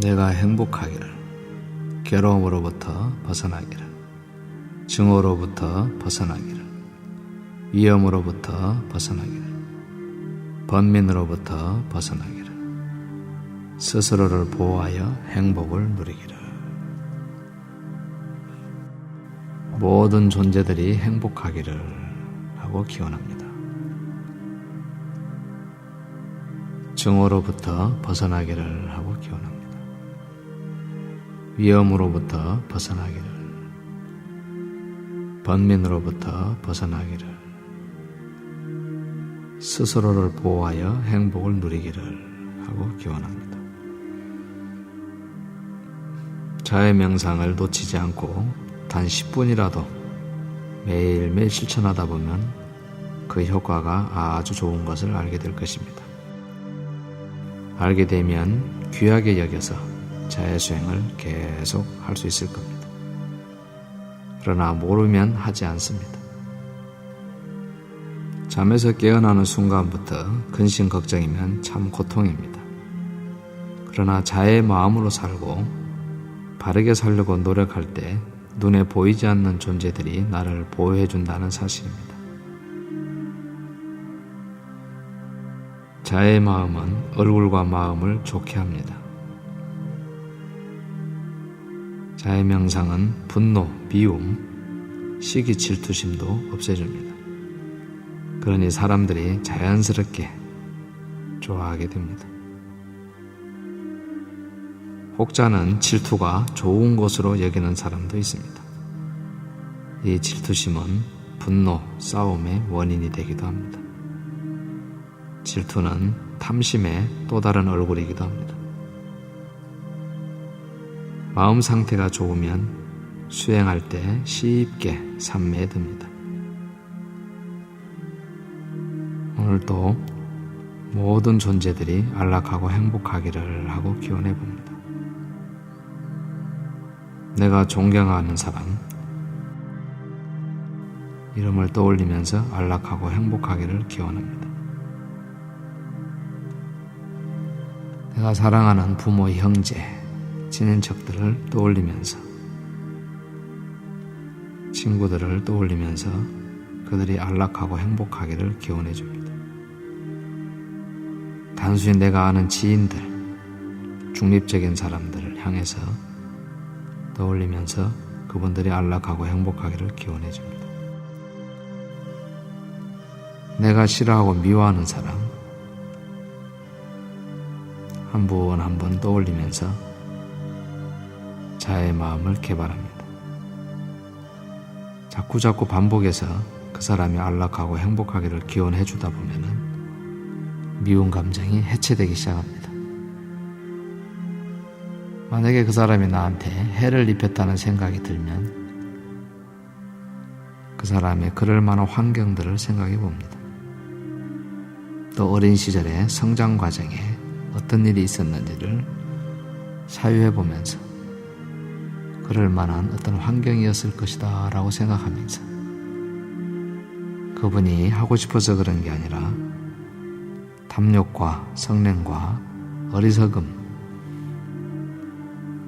내가 행복하기를, 괴로움으로부터 벗어나기를, 증오로부터 벗어나기를, 위험으로부터 벗어나기를, 번민으로부터 벗어나기를, 스스로를 보호하여 행복을 누리기를. 모든 존재들이 행복하기를 하고 기원합니다. 증오로부터 벗어나기를 하고 기원합니다. 위험으로부터 벗어나기를, 번민으로부터 벗어나기를, 스스로를 보호하여 행복을 누리기를 하고 기원합니다. 자의 명상을 놓치지 않고 단 10분이라도 매일매일 실천하다 보면 그 효과가 아주 좋은 것을 알게 될 것입니다. 알게 되면 귀하게 여겨서 자해수행을 계속 할 수 있을 겁니다. 그러나 모르면 하지 않습니다. 잠에서 깨어나는 순간부터 근심 걱정이면 참 고통입니다. 그러나 자의 마음으로 살고 바르게 살려고 노력할 때 눈에 보이지 않는 존재들이 나를 보호해 준다는 사실입니다. 자의 마음은 얼굴과 마음을 좋게 합니다. 자의 명상은 분노, 미움, 시기, 질투심도 없애줍니다. 그러니 사람들이 자연스럽게 좋아하게 됩니다. 혹자는 질투가 좋은 것으로 여기는 사람도 있습니다. 이 질투심은 분노, 싸움의 원인이 되기도 합니다. 질투는 탐심의 또 다른 얼굴이기도 합니다. 마음 상태가 좋으면 수행할 때 쉽게 삼매에 듭니다. 오늘도 모든 존재들이 안락하고 행복하기를 하고 기원해 봅니다. 내가 존경하는 사람, 이름을 떠올리면서 안락하고 행복하기를 기원합니다. 내가 사랑하는 부모, 형제, 친인척들을 떠올리면서 친구들을 떠올리면서 그들이 안락하고 행복하기를 기원해 줍니다. 단순히 내가 아는 지인들, 중립적인 사람들을 향해서 떠올리면서 그분들이 안락하고 행복하기를 기원해 줍니다. 내가 싫어하고 미워하는 사람, 한 분 한 분 떠올리면서 자의 마음을 개발합니다. 자꾸 자꾸 반복해서 그 사람이 안락하고 행복하기를 기원해 주다 보면은 미운 감정이 해체되기 시작합니다. 만약에 그 사람이 나한테 해를 입혔다는 생각이 들면 그 사람의 그럴 만한 환경들을 생각해 봅니다. 또 어린 시절의 성장 과정에 어떤 일이 있었는지를 사유해 보면서 그럴 만한 어떤 환경이었을 것이다 라고 생각하면서 그분이 하고 싶어서 그런 게 아니라 탐욕과 성냄과 어리석음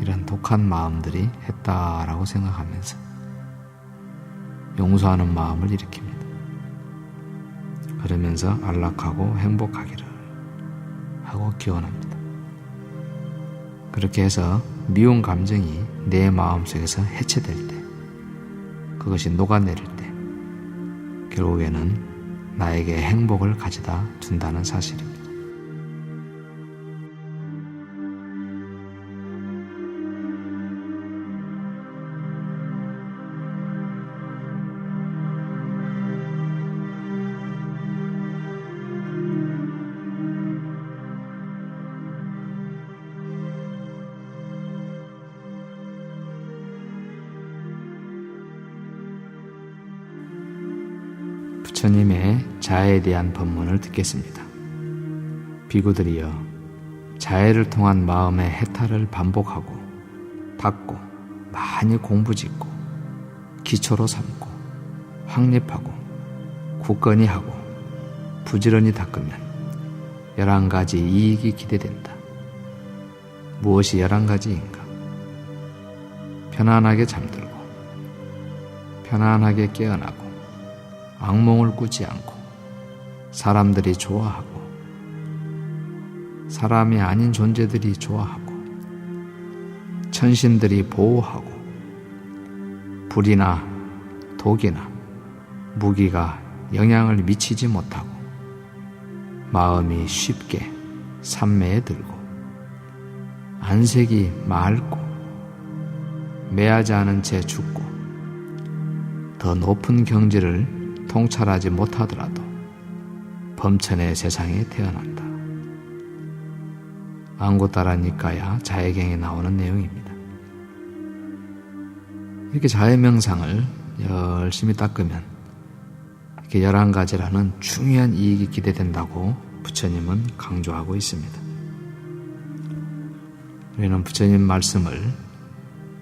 이런 독한 마음들이 했다라고 생각하면서 용서하는 마음을 일으킵니다. 그러면서 안락하고 행복하기를 하고 기원합니다. 그렇게 해서 미운 감정이 내 마음속에서 해체될 때, 그것이 녹아내릴 때, 결국에는 나에게 행복을 가져다 준다는 사실입니다. 부처님의 자해에 대한 법문을 듣겠습니다. 비구들이여, 자해를 통한 마음의 해탈을 반복하고, 닦고, 많이 공부짓고, 기초로 삼고, 확립하고, 굳건히 하고, 부지런히 닦으면 열한 가지 이익이 기대된다. 무엇이 열한 가지인가? 편안하게 잠들고, 편안하게 깨어나고, 악몽을 꾸지 않고, 사람들이 좋아하고, 사람이 아닌 존재들이 좋아하고, 천신들이 보호하고, 불이나 독이나 무기가 영향을 미치지 못하고, 마음이 쉽게 산매에 들고, 안색이 맑고, 매하지 않은 채 죽고, 더 높은 경지를 통찰하지 못하더라도 범천의 세상에 태어난다. 안고따라 니까야 자해경에 나오는 내용입니다. 이렇게 자해명상을 열심히 닦으면 이렇게 열한 가지라는 중요한 이익이 기대된다고 부처님은 강조하고 있습니다. 우리는 부처님 말씀을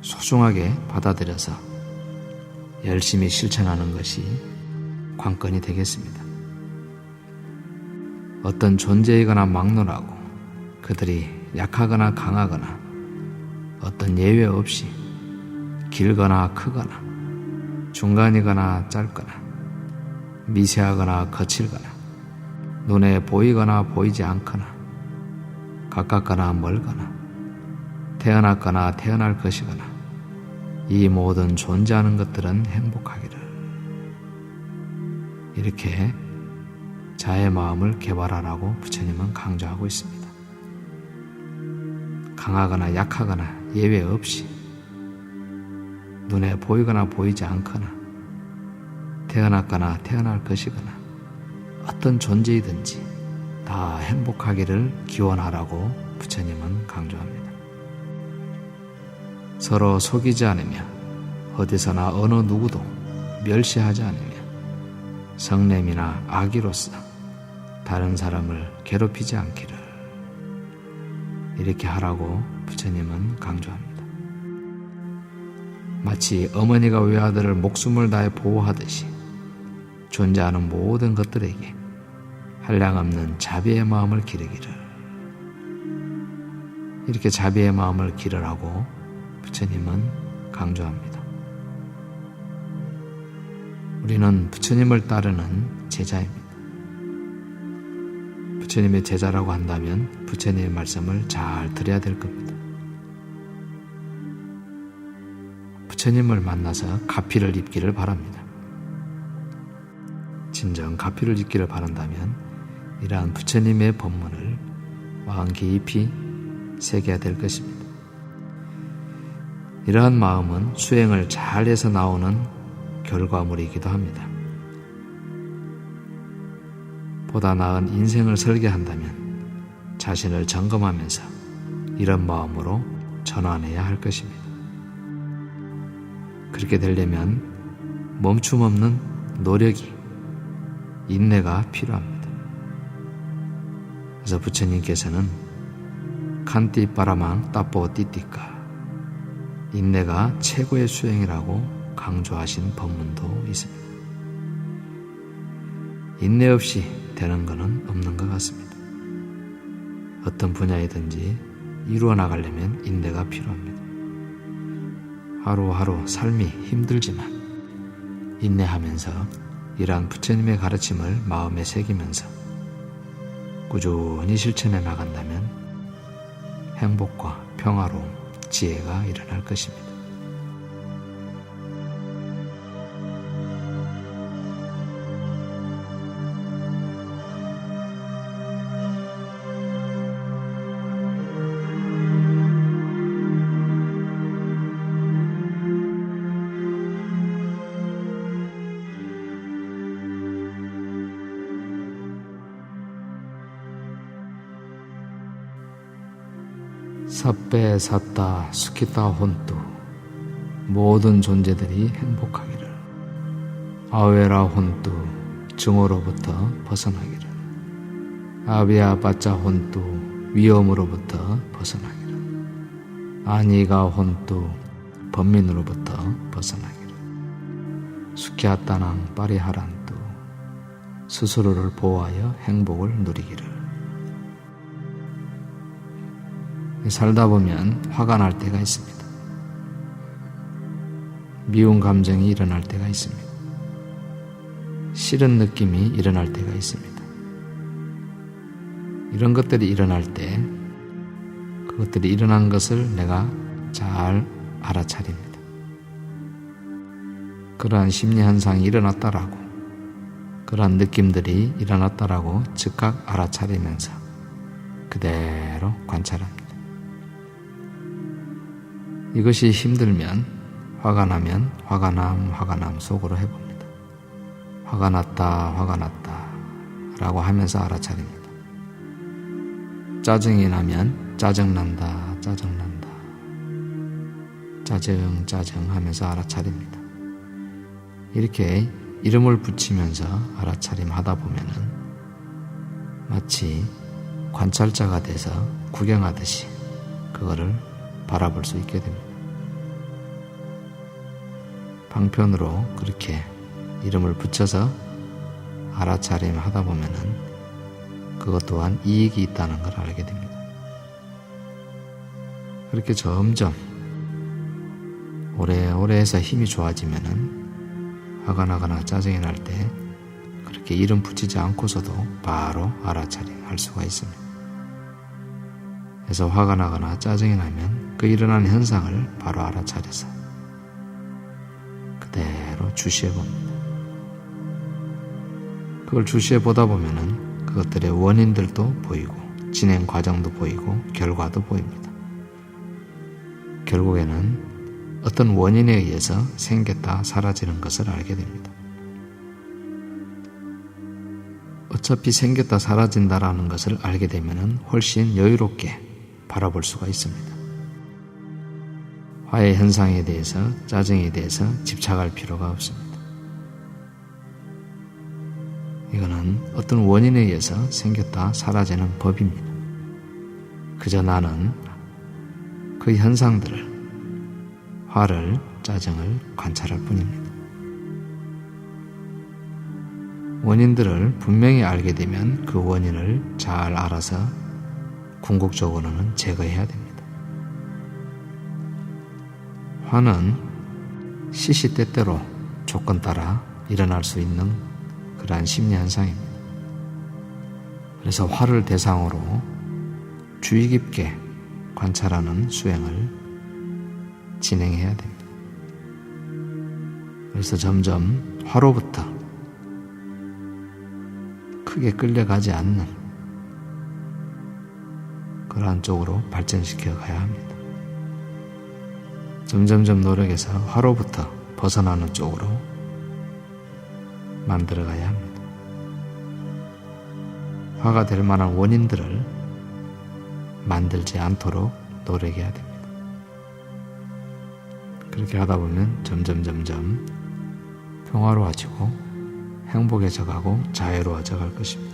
소중하게 받아들여서 열심히 실천하는 것이 관건이 되겠습니다. 어떤 존재이거나 막론하고 그들이 약하거나 강하거나 어떤 예외 없이 길거나 크거나 중간이거나 짧거나 미세하거나 거칠거나 눈에 보이거나 보이지 않거나 가깝거나 멀거나 태어났거나 태어날 것이거나 이 모든 존재하는 것들은 행복하기를 이렇게 자의 마음을 개발하라고 부처님은 강조하고 있습니다. 강하거나 약하거나 예외 없이 눈에 보이거나 보이지 않거나 태어났거나 태어날 것이거나 어떤 존재이든지 다 행복하기를 기원하라고 부처님은 강조합니다. 서로 속이지 않으며 어디서나 어느 누구도 멸시하지 않으며 성냄이나 악의로서 다른 사람을 괴롭히지 않기를 이렇게 하라고 부처님은 강조합니다. 마치 어머니가 외아들을 목숨을 다해 보호하듯이 존재하는 모든 것들에게 한량없는 자비의 마음을 기르기를 이렇게 자비의 마음을 기르라고 부처님은 강조합니다. 우리는 부처님을 따르는 제자입니다. 부처님의 제자라고 한다면 부처님의 말씀을 잘 들어야 될 겁니다. 부처님을 만나서 가피를 입기를 바랍니다. 진정 가피를 입기를 바란다면 이러한 부처님의 법문을 마음 깊이 새겨야 될 것입니다. 이러한 마음은 수행을 잘해서 나오는 결과물이기도 합니다. 보다 나은 인생을 설계한다면 자신을 점검하면서 이런 마음으로 전환해야 할 것입니다. 그렇게 되려면 멈춤 없는 노력이 인내가 필요합니다. 그래서 부처님께서는 칸띠 빠라망 따뽀 띠띠까 인내가 최고의 수행이라고 강조하신 법문도 있습니다. 인내 없이 되는 것은 없는 것 같습니다. 어떤 분야이든지 이루어 나가려면 인내가 필요합니다. 하루하루 삶이 힘들지만 인내하면서 이러한 부처님의 가르침을 마음에 새기면서 꾸준히 실천해 나간다면 행복과 평화로움, 지혜가 일어날 것입니다. 삿배 삿다 스키타 혼뚜 모든 존재들이 행복하기를. 아웨라 혼뚜 증오로부터 벗어나기를. 아비아 바짜 혼뚜 위험으로부터 벗어나기를. 아니가 혼뚜 범민으로부터 벗어나기를. 수키아따낭 빠리하란뚜 스스로를 보호하여 행복을 누리기를 살다 보면 화가 날 때가 있습니다. 미운 감정이 일어날 때가 있습니다. 싫은 느낌이 일어날 때가 있습니다. 이런 것들이 일어날 때 그것들이 일어난 것을 내가 잘 알아차립니다. 그러한 심리 현상이 일어났다라고 그러한 느낌들이 일어났다라고 즉각 알아차리면서 그대로 관찰합니다. 이것이 힘들면 화가 나면 화가 남 화가 남 속으로 해봅니다. 화가 났다 화가 났다 라고 하면서 알아차립니다. 짜증이 나면 짜증난다 짜증난다 짜증 짜증 하면서 알아차립니다. 이렇게 이름을 붙이면서 알아차림 하다 보면은 마치 관찰자가 돼서 구경하듯이 그거를 바라볼 수 있게 됩니다. 방편으로 그렇게 이름을 붙여서 알아차림 하다 보면은 그것 또한 이익이 있다는 걸 알게 됩니다. 그렇게 점점 오래오래 해서 힘이 좋아지면은 화가 나거나 짜증이 날 때 그렇게 이름 붙이지 않고서도 바로 알아차림 할 수가 있습니다. 그래서 화가 나거나 짜증이 나면 그 일어나는 현상을 바로 알아차려서 그대로 주시해 봅니다. 그걸 주시해 보다 보면은 그것들의 원인들도 보이고 진행 과정도 보이고 결과도 보입니다. 결국에는 어떤 원인에 의해서 생겼다 사라지는 것을 알게 됩니다. 어차피 생겼다 사라진다라는 것을 알게 되면 훨씬 여유롭게 바라볼 수가 있습니다. 화해 현상에 대해서 짜증에 대해서 집착할 필요가 없습니다. 이거는 어떤 원인에 의해서 생겼다 사라지는 법입니다. 그저 나는 그 현상들을 화를 짜증을 관찰할 뿐입니다. 원인들을 분명히 알게 되면 그 원인을 잘 알아서 궁극적으로는 제거해야 됩니다. 화는 시시때때로 조건 따라 일어날 수 있는 그러한 심리 현상입니다. 그래서 화를 대상으로 주의 깊게 관찰하는 수행을 진행해야 됩니다. 그래서 점점 화로부터 크게 끌려가지 않는 그러한 쪽으로 발전시켜 가야 합니다. 점점점 노력해서 화로부터 벗어나는 쪽으로 만들어 가야 합니다. 화가 될 만한 원인들을 만들지 않도록 노력해야 됩니다. 그렇게 하다 보면 점점 점점 평화로워지고 행복해져 가고 자유로워져 갈 것입니다.